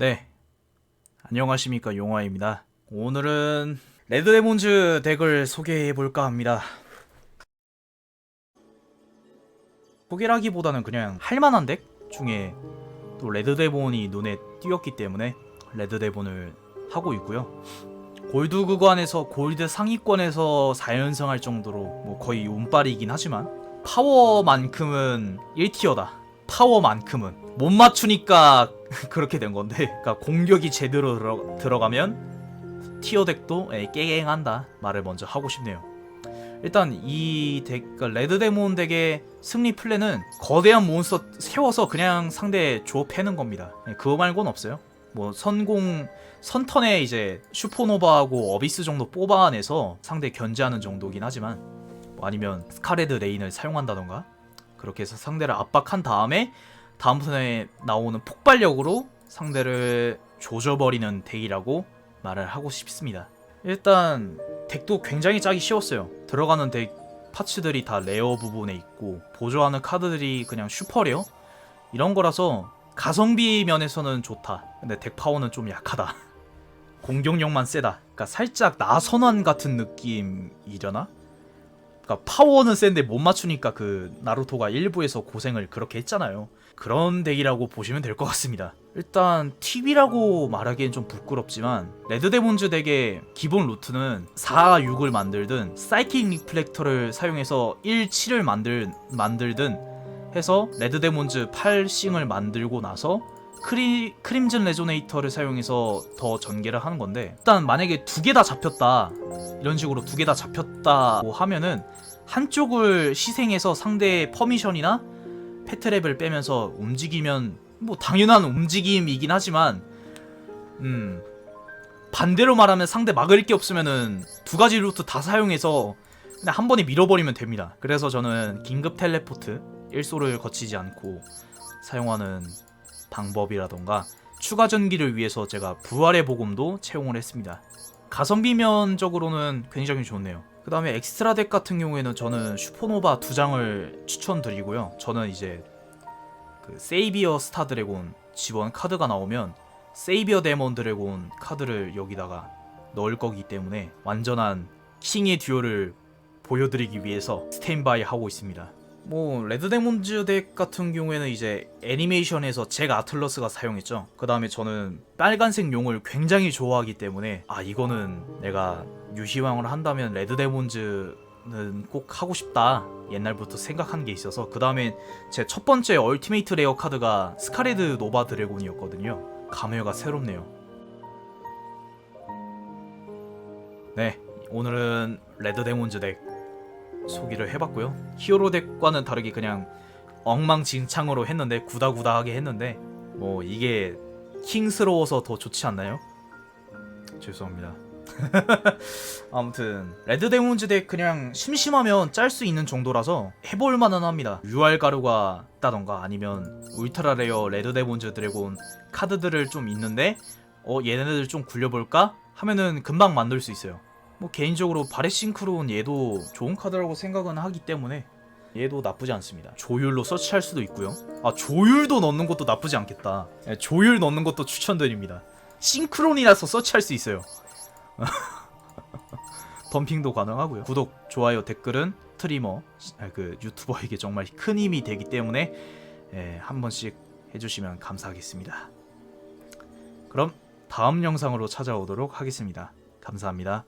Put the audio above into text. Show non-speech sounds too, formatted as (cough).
네. 안녕하십니까 용화입니다. 오늘은 레드데몬즈 덱을 소개해 볼까 합니다. 소개라기보다는 그냥 할만한 덱 중에 또 레드데몬이 눈에 띄었기 때문에 레드데몬을 하고 있고요. 골드 구간에서 골드 상위권에서 4연승 할 정도로 뭐 거의 운빨이긴 하지만 파워만큼은 1티어다. 파워만큼은 못 맞추니까 (laughs) 그렇게 된 건데 그러니까 공격이 제대로 들어, 들어가면 티어 덱도 예, 깨갱한다 말을 먼저 하고 싶네요. 일단 이 덱, 그러니까 레드 데몬 덱의 승리 플랜은 거대한 몬스터 세워서 그냥 상대 조어 패는 겁니다. 예, 그거 말고는 없어요. 뭐 선공 선턴에 이제 슈퍼노바하고 어비스 정도 뽑아내서 상대 견제하는 정도긴 하지만 뭐 아니면 스카레드 레인을 사용한다던가 그렇게 해서 상대를 압박한 다음에 다음 턴에 나오는 폭발력으로 상대를 조져버리는 덱이라고 말을 하고 싶습니다. 일단 덱도 굉장히 짜기 쉬웠어요. 들어가는 덱 파츠들이 다 레어 부분에 있고 보조하는 카드들이 그냥 슈퍼레어 이런 거라서 가성비 면에서는 좋다. 근데 덱 파워는 좀 약하다. (laughs) 공격력만 세다. 그러니까 살짝 나선환 같은 느낌이려나? 그러니까 파워는 센데 못 맞추니까 그 나루토가 일부에서 고생을 그렇게 했잖아요. 그런 덱이라고 보시면 될 것 같습니다. 일단 팁이라고 말하기엔 좀 부끄럽지만 레드데몬즈 덱의 기본 루트는 4, 6을 만들든 사이킥 리플렉터를 사용해서 1, 7을 만들, 만들든 해서 레드데몬즈 8싱을 만들고 나서 크리, 크림즌 레조네이터를 사용해서 더 전개를 하는 건데 일단 만약에 두 개 다 잡혔다 이런 식으로 두 개 다 잡혔다고 하면은 한쪽을 희생해서 상대의 퍼미션이나 패트랩을 빼면서 움직이면 뭐 당연한 움직임이긴 하지만 음 반대로 말하면 상대 막을 게 없으면은 두 가지 루트 다 사용해서 그냥 한 번에 밀어버리면 됩니다. 그래서 저는 긴급 텔레포트 일소를 거치지 않고 사용하는 방법이라던가 추가 전기를 위해서 제가 부활의 보금도 채용을 했습니다. 가성비 면적으로는 굉장히 좋네요. 그 다음에 엑스트라 덱 같은 경우에는 저는 슈퍼노바 두 장을 추천드리고요. 저는 이제 그 세이비어 스타 드래곤 지원 카드가 나오면 세이비어 데몬 드래곤 카드를 여기다가 넣을 거기 때문에 완전한 킹의 듀오를 보여드리기 위해서 스탠바이 하고 있습니다. 뭐 레드 데몬즈 덱 같은 경우에는 이제 애니메이션에서 잭 아틀러스가 사용했죠. 그 다음에 저는 빨간색 용을 굉장히 좋아하기 때문에 아 이거는 내가 유희왕을 한다면 레드 데몬즈는 꼭 하고 싶다 옛날부터 생각한 게 있어서 그 다음에 제 첫 번째 얼티메이트 레어 카드가 스카레드 노바 드래곤이었거든요. 감회가 새롭네요. 네 오늘은 레드 데몬즈 덱 소개를 해봤고요. 히어로 덱과는 다르게 그냥 엉망진창으로 했는데 구다구다하게 했는데 뭐 이게 킹스러워서 더 좋지 않나요? 죄송합니다. (laughs) 아무튼 레드 데몬즈 덱 그냥 심심하면 짤 수 있는 정도라서 해볼 만은 합니다. UR 가루가 있다던가 아니면 울트라 레어 레드 데몬즈 드래곤 카드들을 좀 있는데 어 얘네들 좀 굴려볼까 하면은 금방 만들 수 있어요. 뭐 개인적으로 바레싱크론 얘도 좋은 카드라고 생각은 하기 때문에 얘도 나쁘지 않습니다. 조율로 서치할 수도 있고요. 아 조율도 넣는 것도 나쁘지 않겠다. 예, 조율 넣는 것도 추천드립니다. 싱크론이라서 서치할 수 있어요. (laughs) 덤핑도 가능하고요. 구독, 좋아요, 댓글은 트리머, 아, 그 유튜버에게 정말 큰 힘이 되기 때문에 예, 한 번씩 해주시면 감사하겠습니다. 그럼 다음 영상으로 찾아오도록 하겠습니다. 감사합니다.